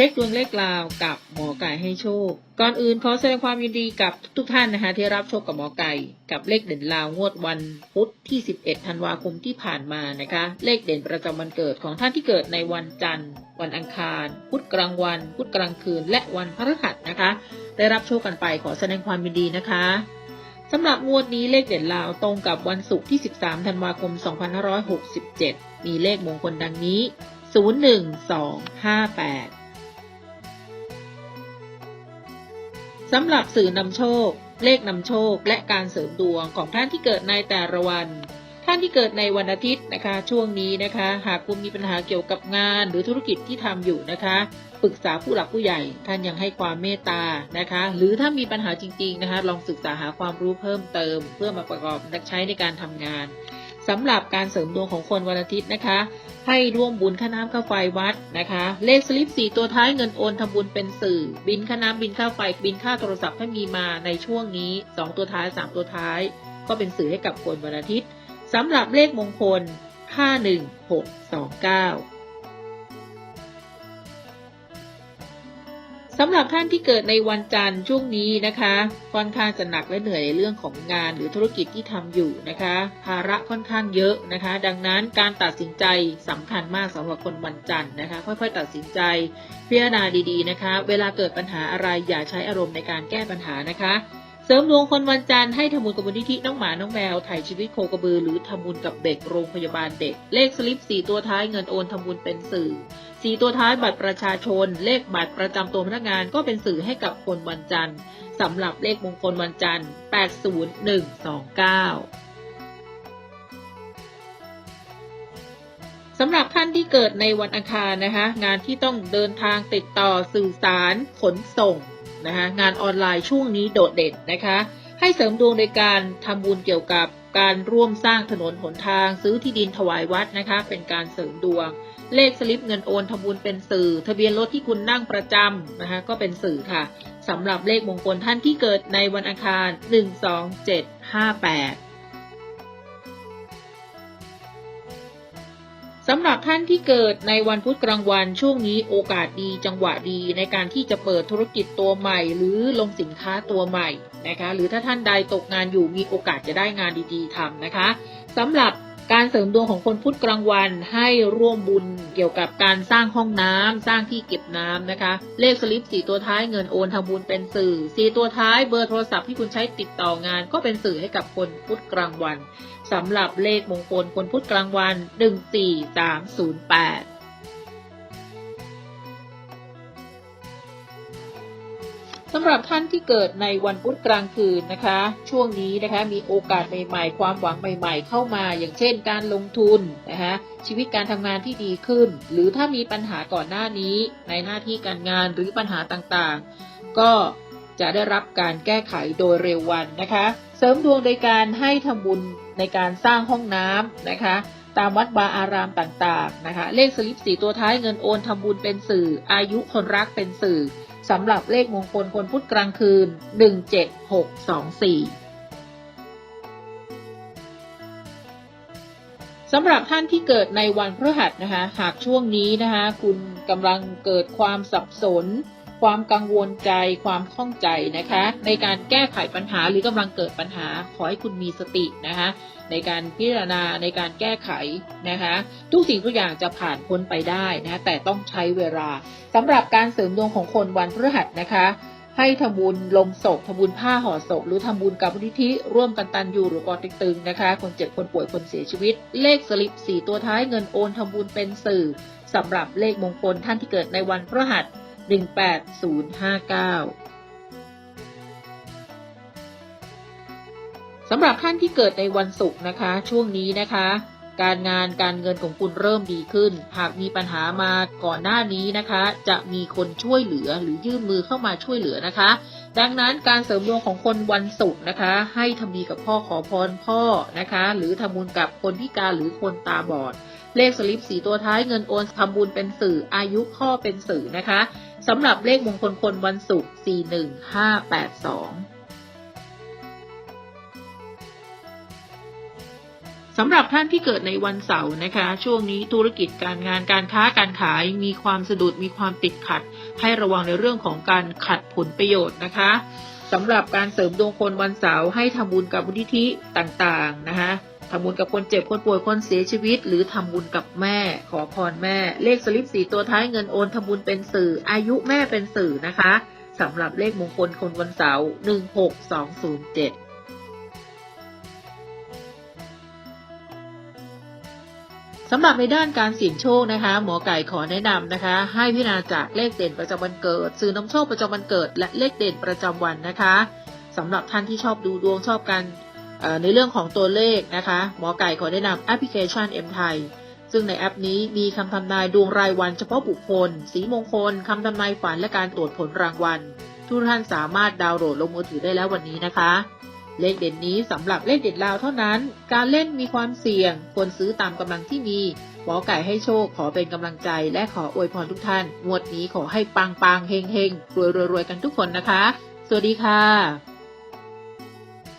เช็คดวงเลขลาวกับหมอไก่ให้โชค ก่อนอื่นขอแสดงความยินดีกับทุกท่านนะคะที่รับโชคกับหมอไก่กับเลขเด่นลาวงวดวันพุธที่ 11 ธันวาคมที่ผ่านมานะคะ เลขเด่นประจำวันเกิดของท่านที่เกิดในวันจันทร์ วันอังคาร พุธกลางวันพุธกลางคืน และวันพฤหัสนะคะ ได้รับโชคกันไปขอแสดงความยินดีนะคะสำหรับงวดนี้เลขเด่นลาวตรงกับวันศุกร์ที่ 13 ธันวาคม 2567 มีเลขมงคลดังนี้ 01258 สำหรับสื่อนำโชค เลขนำโชค และการเสริมดวงของท่านที่เกิดในแต่ละวัน ท่านที่เกิดในวันอาทิตย์นะคะ ช่วงนี้นะคะ หากคุณมีปัญหาเกี่ยวกับงานหรือธุรกิจที่ทำอยู่นะคะปรึกษาผู้หลักผู้ใหญ่ ท่านยังให้ความเมตตานะคะ หรือถ้ามีปัญหาจริง ๆนะคะ ลองศึกษาหาความรู้เพิ่มเติม เพื่อมาประกอบใช้ในการทำงาน สำหรับการเสริมดวงของคนวันอาทิตย์นะคะ ให้ร่วมบุญค่าน้ำค่าไฟวัดนะคะ เลขสลิปสี่ตัวท้ายเงินโอนทำบุญเป็นสื่อ บินค่าน้ำบินค่าไฟ บินค่าโทรศัพท์ถ้มีมาในช่วงนี้สองตัวท้ายสามตัวท้าย ก็เป็นสื่อให้กับคนวันอาทิตย์สำหรับเลขมงคล 51629 สำหรับท่านที่เกิดในวันจันทร์ช่วงนี้นะคะ ค่อนข้างจะหนักและเหนื่อยในเรื่องของงานหรือธุรกิจที่ทำอยู่นะคะ ภาระค่อนข้างเยอะนะคะ ดังนั้นการตัดสินใจสำคัญมากสำหรับคนวันจันทร์นะคะ ค่อยๆ ตัดสินใจพิจารณาดีๆนะคะ เวลาเกิดปัญหาอะไรอย่าใช้อารมณ์ในการแก้ปัญหานะคะ เสริมดวงคนวันจันทร์ให้ทำบุญกับมูลนิธิน้องหมาน้องแมวถ่ายชีวิตโคกระบือ หรือทำบุญกับเด็กโรงพยาบาลเด็ก เลขสลิปสี่ตัวท้ายเงินโอนทำบุญเป็นสื่อสี่ตัวท้ายบัตรประชาชน เลขบัตรประจำตัวพนักงานก็เป็นสื่อให้กับคนวันจันทร์สำหรับเลขมงคลวันจันทร์80129สำหรับท่านที่เกิดในวันอังคารนะคะ งานที่ต้องเดินทางติดต่อสื่อสารขนส่ง นะคะงานออนไลน์ช่วงนี้โดดเด่นนะคะ ให้เสริมดวงโดยการทำบุญเกี่ยวกับการร่วมสร้างถนนหนทาง ซื้อที่ดินถวายวัดนะคะ เป็นการเสริมดวง เลขสลิปเงินโอนทำบุญเป็นสื่อ ทะเบียนรถที่คุณนั่งประจำนะคะ ก็เป็นสื่อค่ะสำหรับเลขมงคลท่านที่เกิดในวันอังคาร 12758 สำหรับท่านที่เกิดในวันพุธกลางวันช่วงนี้โอกาสดีจังหวะดีในการที่จะเปิดธุรกิจตัวใหม่ หรือลงสินค้าตัวใหม่นะคะหรือถ้าท่านใดตกงานอยู่มีโอกาสจะได้งานดีๆทำนะคะสำหรับ การเสริมดวงของคนพุธกลางวันให้ร่วมบุญเกี่ยวกับการสร้างห้องน้ำสร้างที่เก็บน้ำนะคะ เลขสลิปสีตัวท้ายเงินโอนทำบุญเป็นสื่อสีตัวท้ายเบอร์โทรศัพท์ที่คุณใช้ติดต่องาน ก็เป็นสื่อให้กับคนพุธกลางวันสำหรับเลขมงคลคนพุธกลางวัน14308 สำหรับท่านที่เกิดในวันพุธกลางคืนนะคะ ช่วงนี้นะคะมีโอกาสใหม่ๆ ความหวังใหม่ ๆ เข้ามา อย่างเช่น การลงทุนนะคะชีวิตการทำงานที่ดีขึ้น หรือถ้ามีปัญหาก่อนหน้านี้ ในหน้าที่การงานหรือปัญหาต่างๆ ก็จะได้รับการแก้ไขโดยเร็ววันนะคะ เสริมดวงโดยการให้ทำบุญในการสร้างห้องน้ำนะคะ ตามวัดบาอารามต่างๆนะคะ เลขสลิปสีตัวท้ายเงินโอนทำบุญเป็นสื่อ อายุคนรักเป็นสื่อ สำหรับเลขมงคลคนพุธกลางคืน 17624สำหรับท่านที่เกิดในวันพฤหัสนะคะ หากช่วงนี้นะคะ คุณกำลังเกิดความสับสน ความกังวลใจความข้องใจนะคะ ในการแก้ไขปัญหาหรือกำลังเกิดปัญหา ขอให้คุณมีสตินะคะ ในการพิจารณาในการแก้ไขนะคะ ทุกสิ่งทุกอย่างจะผ่านพ้นไปได้นะแต่ต้องใช้เวลาสำหรับการเสริมดวงของคนวันพฤหัสนะคะให้ทำบุญลงศพทำบุญผ้าห่อศพ หรือทำบุญกับมูลนิธิร่วมกันตันยูหรือปอติตึงนะคะ คนเจ็บคนป่วยคนเสียชีวิต เลขสลิปสี่ตัวท้ายเงินโอนทำบุญเป็นสื่อสำหรับเลขมงคลท่านที่เกิดในวันพฤหัส 18059 สำหรับท่านที่เกิดในวันศุกร์นะคะ ช่วงนี้นะคะ การงานการเงินของคุณเริ่มดีขึ้น หากมีปัญหามาก่อนหน้านี้นะคะ จะมีคนช่วยเหลือหรือยื่นมือเข้ามาช่วยเหลือนะคะ ดังนั้นการเสริมดวงของคนวันศุกร์นะคะ ให้ทำดีกับพ่อขอพรพ่อนะคะ หรือทำบุญกับคนพิการหรือคนตาบอด เลขสลิปสีตัวท้ายเงินโอนทำบุญเป็นสื่ออายุพ่อเป็นสื่อนะคะสำหรับเลขมงคลคนวันศุกร์41582สำหรับท่านที่เกิดในวันเสาร์นะคะ ช่วงนี้ธุรกิจการงานการค้าการขายมีความสะดุดมีความติดขัด ให้ระวังในเรื่องของการขัดผลประโยชน์นะคะสำหรับการเสริมดวงคนวันเสาร์ให้ทำบุญกับบุญทิต่างๆนะคะ ทำบุญกับคนเจ็บคนป่วยคนเสียชีวิต หรือทำบุญกับแม่ ขอพรแม่ เลขสลิปสีตัวท้ายเงินโอนทำบุญเป็นสื่อ อายุแม่เป็นสื่อนะคะสำหรับเลขมงคลคนวันเสาร์16207สำหรับในด้านการเสี่ยงโชคนะคะ หมอไก่ขอแนะนำนะคะ ให้พิจารณาจากเลขเด่นประจำวันเกิดสื่อนำโชคประจำวันเกิด และเลขเด่นประจำวันนะคะสำหรับท่านที่ชอบดูดวงชอบกัน ในเรื่องของตัวเลขนะคะ หมอไก่ขอแนะนำแอปพลิเคชัน M ไทย ซึ่งในแอปนี้มีคำทำนายดวงรายวันเฉพาะบุคคล สีมงคล คำทำนายฝันและการตรวจผลรางวัล ทุกท่านสามารถดาวน์โหลดลงมือถือได้แล้ววันนี้นะคะ เลขเด่นนี้สำหรับเลขเด่นลาวเท่านั้น การเล่นมีความเสี่ยง ควรซื้อตามกำลังที่มี หมอไก่ให้โชคขอเป็นกำลังใจและขออวยพรทุกท่านงวดนี้ขอให้ปังปังเฮงเฮงรวยรวยรวยกันทุกคนนะคะ สวัสดีค่ะ